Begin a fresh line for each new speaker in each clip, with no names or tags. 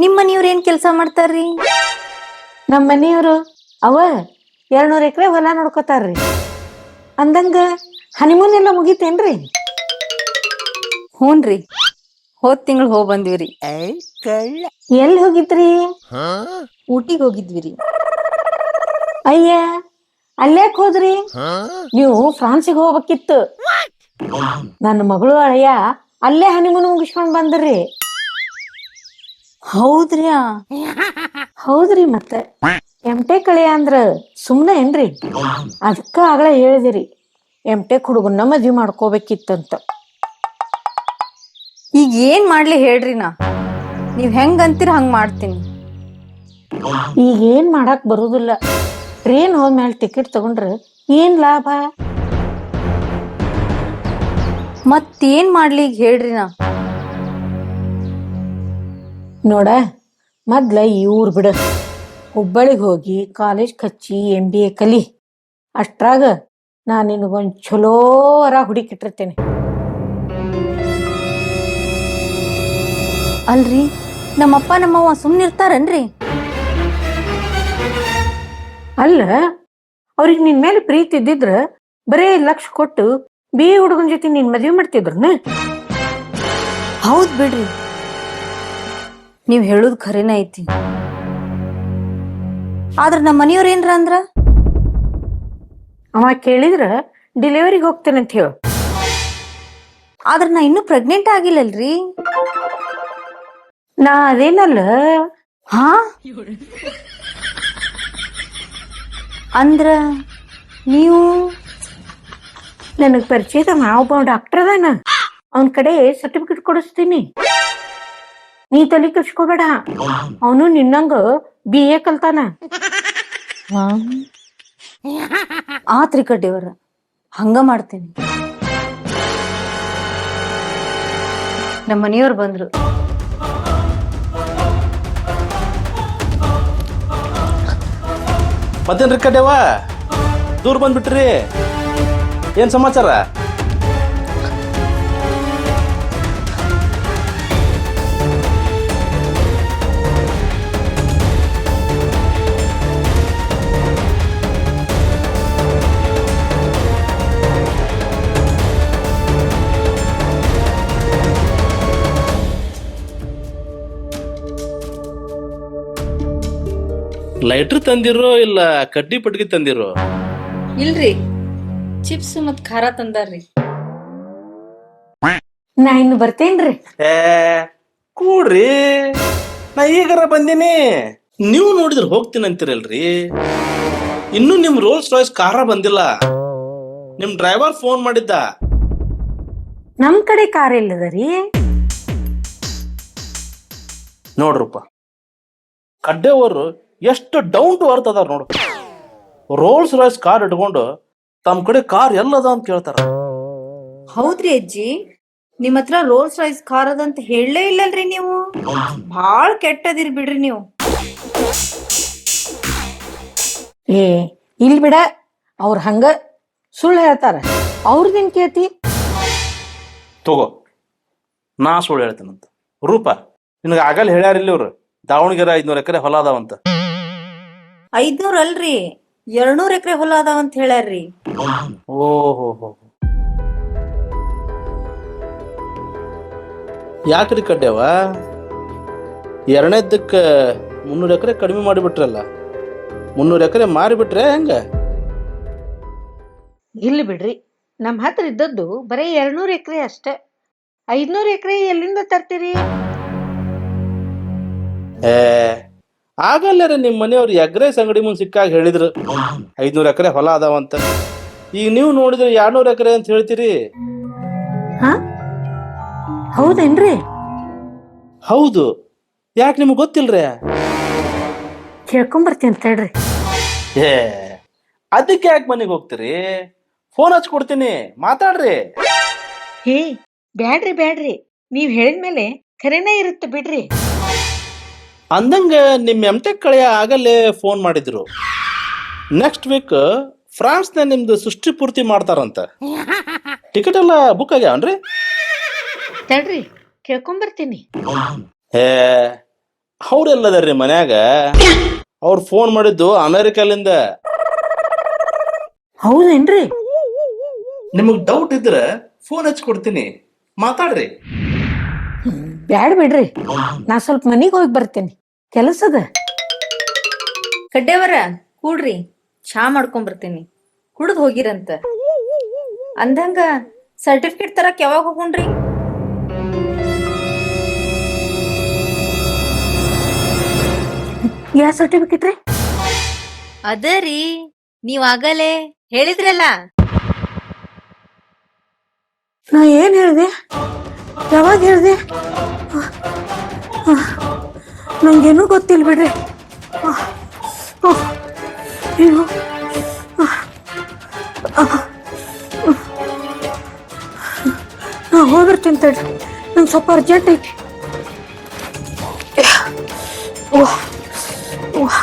ನಿಮ್ಮ ಮನೆಯವ್ರು ಏನ್ ಕೆಲಸ ಮಾಡ್ತಾರ್ರಿ?
ನಮ್ಮ ಮನೆಯವರು ಅವ ಎರಡ್ನೂರ ಎಕರೆ ಹೊಲ ನೋಡ್ಕೋತಾರ್ರಿ. ಅಂದಂಗ ಹನಿಮೂನ್ ಎಲ್ಲ ಮುಗಿತೇನ್ರಿ?
ಹೂನ್ರಿ. ಹೋದ್ ತಿಂಗಳು ಹೋಗ್ ಬಂದಿವ್ರಿ.
ಎಲ್ಲಿ ಹೋಗಿದ್ರಿ?
ಊಟಿಗೆ ಹೋಗಿದ್ವಿ ರೀ
ಅಯ್ಯ ಅಲ್ಲೇಕ್ ಹೋದ್ರಿ? ನೀವು ಫ್ರಾನ್ಸಿಗೆ ಹೋಗ್ಬೇಕಿತ್ತು. ನನ್ನ ಮಗಳು ಅಳಿಯ ಅಲ್ಲೇ ಹನಿಮೂನ್ ಮುಗಿಸ್ಕೊಂಡ್ ಬಂದ್ರಿ.
ಹೌದ್ರಿ
ಹೌದ್ರಿ ಮತ್ತೆ. ಎಂಟೆ ಅಳಿಯ ಅಂದ್ರ ಸುಮ್ನೆ ಏನ್ರಿ? ಅದಕ್ಕ ಆಗಲೇ ಹೇಳಿದಿರಿ ಎಮ್ಟೆಕ್ ಹುಡುಗನ್ನ ಮದ್ವಿ ಮಾಡ್ಕೋಬೇಕಿತ್ತಂತ.
ಈಗ ಏನ್ ಮಾಡ್ಲಿ ಹೇಳ್ರಿ ನಾ? ನೀವ್ ಹೆಂಗ್ ಅಂತೀರ ಹಂಗ್ ಮಾಡ್ತೀನಿ.
ಈಗ ಏನ್ ಮಾಡಕ್ ಬರುದಿಲ್ಲ. ಟ್ರೈನ್ ಹೋದ್ಮೇಲೆ ಟಿಕೆಟ್ ತಗೊಂಡ್ರ ಏನ್ ಲಾಭ?
ಮತ್ತೇನ್ ಮಾಡ್ಲಿ ಈಗ ಹೇಳ್ರಿ ನಾ.
ನೋಡ ಮೊದ್ಲ ಈ ಊರ್ ಬಿಡ. ಹುಬ್ಬಳ್ಳಿಗೆ ಹೋಗಿ college Kachchi M B A ಕಲಿ. ಅಷ್ಟ್ರಾಗ ನಾ ನಿನಗೊಂದ್ ಚಲೋ ವರ ಹುಡುಕಿಟ್ಟಿರ್ತೇನೆ.
ಅಲ್ರಿ ನಮ್ಮಪ್ಪ ನಮ್ಮವ್ವ ಸುಮ್ನಿರ್ತಾರನ್ರಿ?
ಅಲ್ಲ ಅವ್ರಿಗೆ ನಿನ್ ಮೇಲೆ ಪ್ರೀತಿ ಇದ್ದಿದ್ರ ಬರೇ ಲಕ್ಷ ಕೊಟ್ಟು ಬಿ ಹುಡುಗನ ಜೊತೆ ನೀನ್ ಮದ್ವೆ ಮಾಡ್ತಿದ್ರನ?
ಹೌದ್ ಬಿಡ್ರಿ. ನೀವ್ ಹೇಳುದ್ ಖರೇನ ಐತಿ? ಆದ್ರ ನಮ್ಮ ಮನೆಯವ್ರ ಏನ್ರ ಅಂದ್ರ?
ಅವ ಕೇಳಿದ್ರ ಡಿಲಿವರಿಗೆ ಹೋಗ್ತೇನೆ ಅಂತ ಹೇಳ.
ಆದ್ರ ನಾ ಇನ್ನೂ ಪ್ರೆಗ್ನೆಂಟ್ ಆಗಿಲ್ಲಲ್ರಿ?
ನಾ ಅದೇನಲ್ಲ.
ಹಾ? ಅಂದ್ರ ನೀವು
ನನಗ್ ಪರಿಚಯದ ಒಬ್ಬ ಡಾಕ್ಟರ್ ಅದಾನ. ಅವನ ಕಡೆ ಸರ್ಟಿಫಿಕೇಟ್ ಕೊಡಿಸ್ತೀನಿ. ನೀ ತಲೆ ಕಳ್ಸ್ಕೋಬೇಡ ಅವನು ನಿನ್ನಂಗ ಬಿ ಎ ಕಲ್ತಾನ.
ಆತ್ರಿ ಕಡ್ಡಿಯವರ ಹಂಗ ಮಾಡ್ತೀನಿ. ನಮ್ಮ ಮನೆಯವ್ರು ಬಂದ್ರು.
ಮತ್ತೇನ್ರಿ ಕಡ್ಯವ ದೂರ ಬಂದ್ಬಿಟ್ರಿ. ಏನ್ ಸಮಾಚಾರ? ಲೈಟ್ರ್ ತಂದಿರೋ ಇಲ್ಲ ಕಡ್ಡಿ ಪಟ್ಗಿ ತಂದಿರೋ?
ಇಲ್ರಿ. ಚಿಪ್ಸ್ ಮತ್ ಖಾರ ತಂದಾರ್ರಿ.
ನಾ ಇನ್ನು ಬರ್ತೇನ್ರಿ.
ಏ ಕೂಡ್ರಿ. ನಾ ಈಗಾರ ಬಂದಿನಿ. ನೀವು ನೋಡಿದ್ರೆ ಹೋಗ್ತೀನಿ ಅಂತೀರಲ್ರಿ ಇನ್ನೂ ನಿಮ್ ರೋಲ್ಸ್ ರಾಯ್ಸ್ ಕಾರ ಬಂದಿಲ್ಲ. ನಿಮ್ ಡ್ರೈವರ್ ಫೋನ್ ಮಾಡಿದ್ದ.
ನಮ್ ಕಡೆ ಕಾರ್ ಇಲ್ಲದರಿ.
ನೋಡ್ರಪ್ಪ. ಕಡ್ಡೆಯವರು ಎಷ್ಟು ಡೌನ್ ಟು ಅರ್ತ್ ನೋಡ್ರಿ ನೋಡು. ರೋಲ್ಸ್ ರಾಯ್ಸ್ ಕಾರ್ ಇಟ್ಕೊಂಡು ತಮ್ಮ ಕಡೆ ಕಾರ್ ಎಲ್ಲದ ಅಂತ ಕೇಳ್ತಾರ.
ಹೌದ್ರಿ ಅಜ್ಜಿ. ನಿಮ್ ಹತ್ರ ರೋಲ್ಸ್ ರಾಯ್ಸ್ ಕಾರ್ ಅದಂತ ಹೇಳಲೇ ಇಲ್ಲಲ್ರಿ ನೀವು. ಬಾಳ್ ಕೆಟ್ಟದಿರ್ ಬಿಡ್ರಿ ನೀವು.
ಏ ಇಲ್ ಬಿಡ. ಅವ್ರ ಹಂಗ ಸುಳ್ಳು ಹೇಳ್ತಾರ. ಅವ್ರದೇನ್ ಕೇತಿ
ತಗೋ ನಾ ಸುಳ್ಳು ಹೇಳ್ತೇನಂತ. ರೂಪ ನಿನಗ ಆಗಲ್ಲ ಹೇಳ್ಯಾರಿಲ್ಲ ಇವ್ರು. ದಾವಣಗೆರೆ ಐದ್ನೂರ ಎಕರೆ ಹೊಲ ಅದಾವಂತ.
ಐದ್ನೂರ್ ಅಲ್ರಿ. ಎರಡ್ನೂರ್ ಎಕರೆ ಹೊಲ ಅದಾವಂತ ಹೇಳ್ಯಾರ್ರಿ.
ಓಹೋ ಹೋ ಯಾಕ್ರಿ ಕಡ್ಡ್ಯಾವ? ಎರಡನೇದಕ್ಕೆ ಮುನ್ನೂರು ಎಕರೆ ಕಡಿಮೆ ಮಾಡಿಬಿಟ್ರಲ್ಲ. ಮುನ್ನೂರು ಎಕರೆ ಮಾರಿಬಿಟ್ರೆ ಹೆಂಗ?
ಇಲ್ಲ ಬಿಡ್ರಿ ನಮ್ಮ ಹತ್ರ ಇದ್ದದ್ದು ಬರೀ ಎರಡ್ನೂರ್ ಎಕರೆ ಅಷ್ಟೇ. ಐದ್ನೂರ್ ಎಕರೆ ಎಲ್ಲಿಂದ ತರ್ತೀರಿ?
ಏ ಆಗಲ್ಲರ ನಿಮ್ಮ ಮನೆಯವ್ರು ಎಗ್ರೇಸ್ ಅಂಗಡಿ ಮುಂದೆ ಸಿಕ್ಕಾಗ ಹೇಳಿದ್ರು. ಐದ್ನೂರು ಎಕರೆ ಹೊಲ ಅದಾವ ಅಂತ. ಈಗ ನೀವು ನೋಡಿದ್ರೆ ಎರಡ್ನೂರು ಎಕರೆ ಅಂತ ಹೇಳ್ತೀರಿ.
ಹಾ? ಹೌದೇನ್ರಿ?
ಹೌದು. ಯಾಕೆ ನಿಮ್ಗೆ ಗೊತ್ತಿಲ್ರಿ?
ಕೇಳ್ಕೊಂಬರ್ತೀನಿ ತಡ್ರಿ
ಏ ಅದಕ್ಕೆ ಯಾಕೆ ಮನೆಗೆ ಹೋಗ್ತೀರಿ? ಫೋನ್ ಹಚ್ಕೊಡ್ತೀನಿ ಮಾತಾಡ್ರಿ.
ಹೇ ಬ್ಯಾಡ್ರಿ ಬ್ಯಾಡ್ರಿ. ನೀವು ಹೇಳಿದ್ಮೇಲೆ ಖರೇನೇ ಇರುತ್ತೆ ಬಿಡ್ರಿ.
ಅಂದಂಗ ನಿಮ್ಮ ಎಮ್ಟೆಕ್ ಕಳೆಯ ಆಗಲೇ ಫೋನ್ ಮಾಡಿದ್ರು. ನೆಕ್ಸ್ಟ್ ವೀಕ್ ಫ್ರಾನ್ಸ್ನ ನಿಮ್ದು ಸೃಷ್ಟಿ ಪೂರ್ತಿ ಮಾಡ್ತಾರಂತ. ಟಿಕೆಟ್ ಎಲ್ಲ ಬುಕ್ ಆಗ್ಯಾವನ್ರಿ
ತಡ್ರಿ ಕೇಳ್ಕೊಂಬರ್ತೀನಿ.
ಹೇ ಅವ್ರೆಲ್ಲದಾರ್ರಿ ಮನ್ಯಾಗ? ಅವ್ರು ಫೋನ್ ಮಾಡಿದ್ದು ಅಮೆರಿಕಲಿಂದ
ಹೌದೇನ್ರಿ?
ನಿಮಗ್ ಡೌಟ್ ಇದ್ರೆ ಫೋನ್ ಹಚ್ಚಿ ಕೊಡ್ತೀನಿ. ಮಾತಾಡ್ರಿ.
ಬ್ಯಾಡ ಬಿಡ್ರಿ. ನಾ ಸ್ವಲ್ಪ ಮನಿಗೆ ಹೋಗಿ ಬರ್ತೇನೆ. ಕೆಲಸದ?
ಕಡ್ಡೆವರ ಕೂಡ್ರಿ ಚಾ ಮಾಡ್ಕೊಂಡ್ ಬರ್ತೀನಿ ಕುಡ್ದು ಹೋಗಿರಂತ. ಅಂದಂಗ ಸರ್ಟಿಫಿಕೇಟ್ ತರಕ್ ಯಾವಾಗ ಹೋಗುಣ್ರಿ
ಯಾ ಸರ್ಟಿಫಿಕೇಟ್ ರೀ?
ಅದ ರೀ ನೀವ್ ಆಗಲೇ ಹೇಳಿದ್ರಲ್ಲ.
ನಾ ಏನ್ ಹೇಳಿದೆ? ಯಾವಾಗ ಹೇಳ್ದೆ? ನಂಗೇನು ಗೊತ್ತಿಲ್ಲ ಬಿಡ್ರಿ ಏನು. ನಾ ಹೋಗಿರ್ತೀನಿ ತಡ್ರಿ ನಂಗೆ ಸ್ವಲ್ಪ ಅರ್ಜೆಂಟ್ ಐತಿ ಓಹ್, ಓಹ್.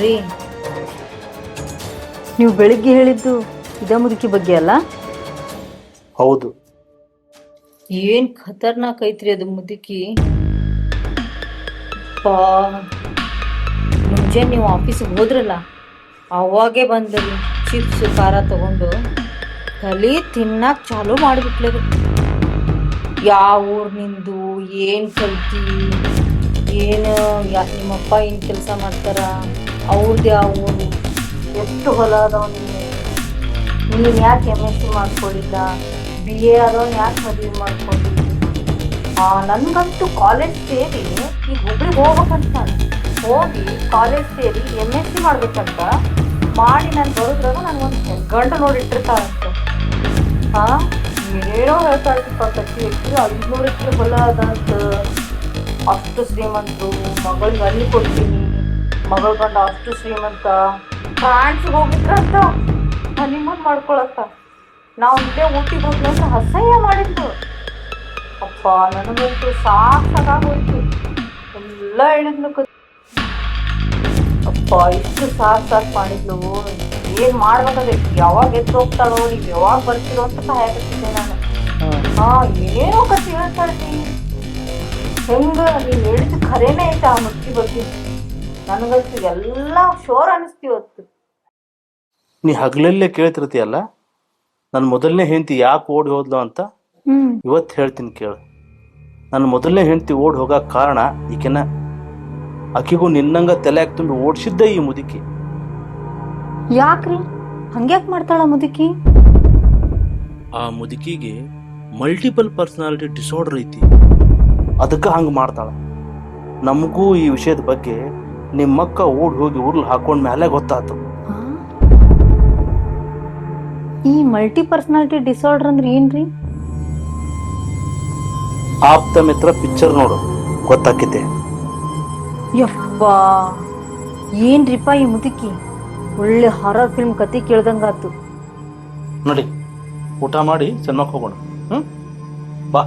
ರೀ ನೀವು ಬೆಳಿಗ್ಗೆ ಹೇಳಿದ್ದು ಇದ ಮುದುಕಿ ಬಗ್ಗೆ ಅಲ್ಲ
ಹೌದು
ಏನ್ ಖತರ್ನಾಕ್ ಐತ್ರಿ ಅದು ಮುದುಕಿ? ಪಾ, ಮುಂಜಾನೆ ನೀವು ಆಫೀಸಿಗೆ ಹೋದ್ರಲ್ಲ, ಅವಾಗೆ ಬಂದ್ರಿ ಚಿಪ್ಸ್, ಖಾರ ತಗೊಂಡು ಕಲಿ ತಿನ್ನಕ್ ಚಾಲು ಮಾಡಿಬಿಟ್ಲದು ಯಾವ ಊರ್ ನಿಂದು ಏನ್ ಕಲ್ತಿ, ಏನು, ಯಾ, ನಿಮ್ಮಪ್ಪ ಏನ್ ಕೆಲಸ ಮಾಡ್ತಾರ ಅವ್ರದ್ದು ಯಾವ ಊರು? ಎಷ್ಟು ಹೊಲ ಅದಾವ ನೀನು ನೀನ್ ಯಾಕೆ ಎಂ ಎಸ್ ಸಿ ಮಾಡ್ಕೊಳ್ಳಿಲ್ಲ ಬಿ ಎ ಆದವನ್ ಯಾಕೆ ಮದುವೆ ಮಾಡ್ಕೊಂಡಿಲ್ಲ ಆ, ನನ್ಗಂತೂ ಕಾಲೇಜ್ ಸೇರಿ ಈಗ ಒಬ್ರಿಗೆ ಹೋಗ್ಬೇಕಂತ ಹೋಗಿ ಕಾಲೇಜ್ ಸೇರಿ ಎಂ ಎಸ್ ಸಿ ಮಾಡ್ಬೇಕಂತ ಮಾಡಿ ನಾನು ಬರೋದ್ರಾಗ ನಾನು ಒಂದು ಗಂಟೆ ಹಾಂ ಏನೋ ಹೇಳ್ತಾ ಇರ್ತಿಪ್ಪ ಕಟ್ಟಿ ಎಕರೆ ಐದ್ನೂರು ಎಕರೆ ಹೊಲ ಅದಂತ ಅಷ್ಟು ಶ್ರೀಮಂತರು, ಮಗಳಿಗೆ ಅಲ್ಲಿ ಕೊಡ್ತೀನಿ, ಮಗಳ ಗಂಡ ಅಷ್ಟು ಶ್ರೀಮಂತ. ಫ್ರಾನ್ಸ್ಗೆ ಹೋಗಿದ್ರಂತ, ಹನಿಮೂನ್ ಮಾಡ್ಕೊಳಕ್ಕ ನಾವು ಇಲ್ಲೇ ಊಟಿಗೆ ಅಂತ ಅಸಹ್ಯ ಮಾಡಿದ್ದು ಅಪ್ಪ ನನಗಂತೂ ಸಾಕ್ ಸಾಕಾಗೋಯ್ತು ಎಲ್ಲ ಹೇಳಿದ್ಲು ಅಪ್ಪ ಇಷ್ಟು ಸಾಕ್ ಸಾಕ್ ಮಾಡಿದ್ಲು. ಏನು ಮಾಡ್ಬೇಕಂದ್ರೆ ಯಾವಾಗ ಎದ್ದು ಹೋಗ್ತಾಳೋ ನೀವು ಯಾವಾಗ ಬರ್ತೀರೋ ಅಂತ ಸಹಾಯಕತ್ತಿದ್ದೆ ನಾನು. ಹಾ. ಏನೋ ಕತ್ತಿ ಹೇಳ್ತಾ ಇದ್ದೀನಿ ಹೆಂಗ ನೀವ್ ಹೇಳಿದ್ದು ಖರೇನೆ ಐತೆ ಆ ಮುಚ್ಚಿ ಬಗ್ಗೆ? ನನಗಂತೂ ಎಲ್ಲ ಶೋರ್ ಅನಿಸ್ತಿವತ್ತು.
ನೀ ಹಗಲಲ್ಲೇ ಕೇಳ್ತಿರ್ತೀಯಲ್ಲ? ನನ್ನ ಮೊದಲನೇ ಹೆಂಡತಿ ಯಾಕೆ ಓಡಿ ಹೋದ್ಲು ಅಂತ ಇವತ್ತು ಹೇಳ್ತೀನಿ ಕೇಳು. ನನ್ನ ಮೊದಲನೇ ಹೆಂಡತಿ ಓಡಿ ಹೋಗೋ ಕಾರಣ ಈಕೆನ ಆಕಿಗೂ ನಿನ್ನಂಗ ತಲೆಯಾಗ ತುಂಬಿ ಓಡಿಸಿದ್ದೆ ಈ ಮುದುಕಿ.
ಯಾಕ್ರಿ? ಹಂಗ್ಯಾಕ್ ಮಾಡ್ತಾಳ ಮುದುಕಿ?
ಆ ಮುದುಕಿಗೆ ಮಲ್ಟಿಪಲ್ ಪರ್ಸನಾಲಿಟಿ ಡಿಸಾರ್ಡರ್ ಐತಿ. ಅದಕ್ಕೆ ಹಂಗೆ ಮಾಡ್ತಾಳ. ನಮಗೂ ಈ ವಿಷಯದ ಬಗ್ಗೆ ನಿಮ್ಮಕ್ಕ ಓಡಿ ಹೋಗಿ ಉರ್ಲ್ ಹಾಕೊಂಡ್ ಮೇಲೆ ಗೊತ್ತಾತು?
ಈ ಮಲ್ಟಿ ಪರ್ಸನಾಲಿಟಿ ಡಿಸಾರ್ಡರ್ ಅಂದ್ರೆ ಏನ್ರಿ?
ಆಪ್ತ ಮಿತ್ರ ಪಿಕ್ಚರ್ ನೋಡು ಗೊತ್ತಾಕೈತೆ.
ಯಪ್ಪಾ ಏನ್ರಿಪ್ಪ ಈ ಮುದುಕಿ? ಒಳ್ಳೆ ಹಾರರ್ ಫಿಲ್ಮ್ ಕತೆ ಕೇಳ್ದಂಗಾತು.
ನೋಡಿ ಊಟ ಮಾಡಿ ಸಿನಿಮಾಕ್ಕೆ ಹೋಗೋಣ. ಹ್ಮ್? ಬಾ.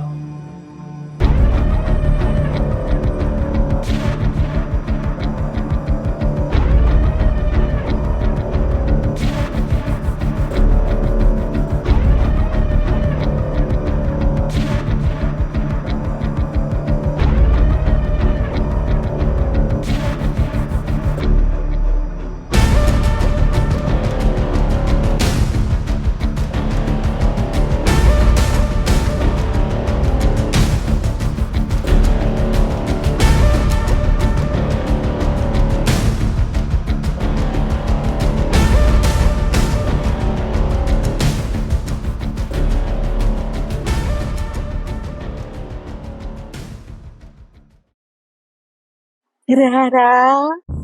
Rara.